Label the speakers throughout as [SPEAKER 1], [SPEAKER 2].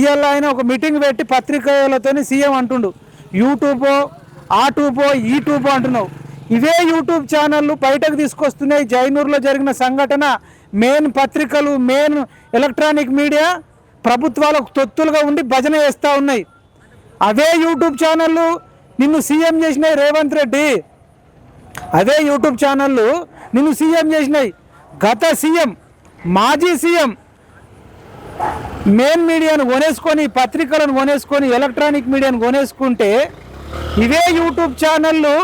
[SPEAKER 1] ఇవాళ ఆయన ఒక మీటింగ్ పెట్టి పత్రికలతో సీఎం అంటుండు. యూట్యూబో ఆ ట్యూబో ఈ ట్యూబో అంటున్నావు. ఇవే యూట్యూబ్ ఛానళ్ళు బయటకు తీసుకొస్తున్నాయి. జైనూరులో జరిగిన సంఘటన మెయిన్ పత్రికలు మెయిన్ ఎలక్ట్రానిక్ మీడియా ప్రభుత్వాలకు తొత్తులుగా ఉండి భజన వేస్తూ ఉన్నాయి. అవే యూట్యూబ్ ఛానళ్ళు నిన్ను సీఎం చేసినాయి రేవంత్ రెడ్డి. అదే యూట్యూబ్ ఛానళ్ళు నిన్ను సీఎం చేసినాయి. గత సీఎం మాజీ సీఎం మెయిన్ మీడియాను కొనేసుకొని పత్రికలను కొనేసుకొని ఎలక్ట్రానిక్ మీడియాను కొనేసుకుంటే ఇవే యూట్యూబ్ ఛానళ్ళు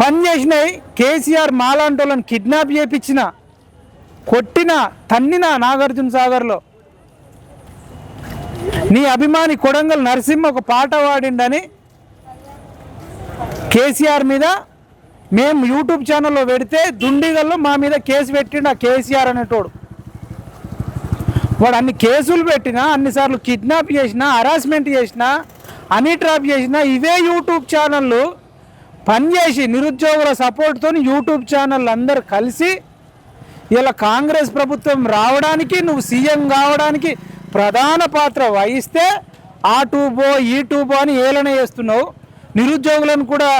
[SPEAKER 1] పనిచేసినాయి. కేసీఆర్ మాలాంటోళ్ళని కిడ్నాప్ చేపించిన కొట్టిన తన్నిన నాగార్జున సాగర్లో. నీ అభిమాని కొడంగల్ నరసింహ ఒక పాట పాడిండని కేసీఆర్ మీద మేము యూట్యూబ్ ఛానల్లో పెడితే దుండిగల్లో మా మీద కేసు పెట్టిండు ఆ కేసీఆర్ అనేటోడు. వాడు అన్ని కేసులు పెట్టినా అన్నిసార్లు కిడ్నాప్ చేసినా హరాస్మెంట్ చేసినా హనీ ట్రాప్ చేసినా ఇవే యూట్యూబ్ ఛానళ్ళు పనిచేసి నిరుద్యోగుల సపోర్ట్తో యూట్యూబ్ ఛానళ్ళు అందరు కలిసి ఇలా కాంగ్రెస్ ప్రభుత్వం రావడానికి నువ్వు సీఎం కావడానికి ప్రధాన పాత్ర వహిస్తే ఆ టూబో ఈ టూబో అని ఏలన చేస్తున్నావు. నిరుద్యోగులను కూడా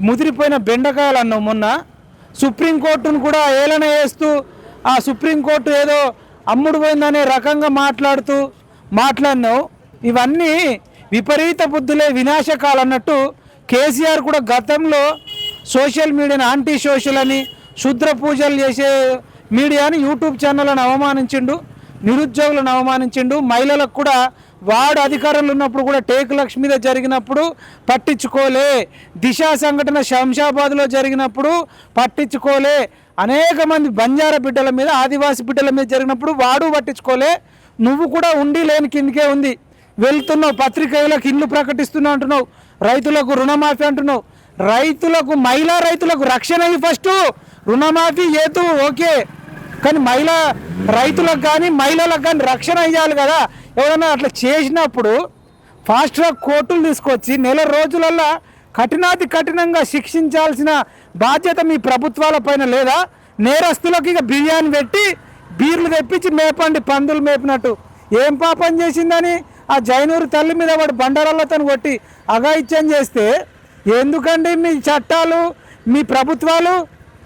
[SPEAKER 1] ముదిరిపోయిన బెండకాయలు అన్నావు మొన్న. సుప్రీంకోర్టును కూడా ఏలన చేస్తూ ఆ సుప్రీంకోర్టు ఏదో అమ్ముడు పోయిందనే రకంగా మాట్లాడుతూ మాట్లాడినావు. ఇవన్నీ విపరీత బుద్ధులే వినాశకాలు అన్నట్టు కేసీఆర్ కూడా గతంలో సోషల్ మీడియాని యాంటీ సోషల్ అని శుద్ర పూజలు చేసే మీడియాని యూట్యూబ్ ఛానల్ అని అవమానించిండు. నిరుద్యోగులను అవమానించిండు. మహిళలకు కూడా వాడు అధికారంలో ఉన్నప్పుడు కూడా టేక్ లక్ష్మి మీద జరిగినప్పుడు పట్టించుకోలే. దిశ సంఘటన శంషాబాద్లో జరిగినప్పుడు పట్టించుకోలే. అనేక మంది బంజారా బిడ్డల మీద ఆదివాసి బిడ్డల మీద జరిగినప్పుడు వాడు పట్టించుకోలే. నువ్వు కూడా ఉండి లేని కిందకే ఉంది. వెళ్తున్నావు పత్రికలకు ఇల్లు ప్రకటిస్తున్నావు అంటున్నావు. రైతులకు రుణమాఫీ అంటున్నావు. రైతులకు మహిళా రైతులకు రక్షణ ఫస్ట్. రుణమాఫీ ఏతు ఓకే. కానీ మహిళా రైతులకు కానీ మహిళలకు కానీ రక్షణ ఇవ్వాలి కదా. ఎవరైనా అట్లా చేసినప్పుడు ఫాస్ట్ ట్రాక్ కోర్టులు తీసుకొచ్చి నెల రోజులల్లో కఠినాతి కఠినంగా శిక్షించాల్సిన బాధ్యత మీ ప్రభుత్వాల పైన లేదా? నేరస్తులకు ఇక బిర్యానీ పెట్టి బీర్లు తెప్పించి మేపండి పందులు మేపినట్టు. ఏం పాపం చేసిందని ఆ జైనూరు తల్లి మీద వాడు బండారాలతో కొట్టి అఘాయిత్యం చేస్తే ఎందుకండి మీ చట్టాలు మీ ప్రభుత్వాలు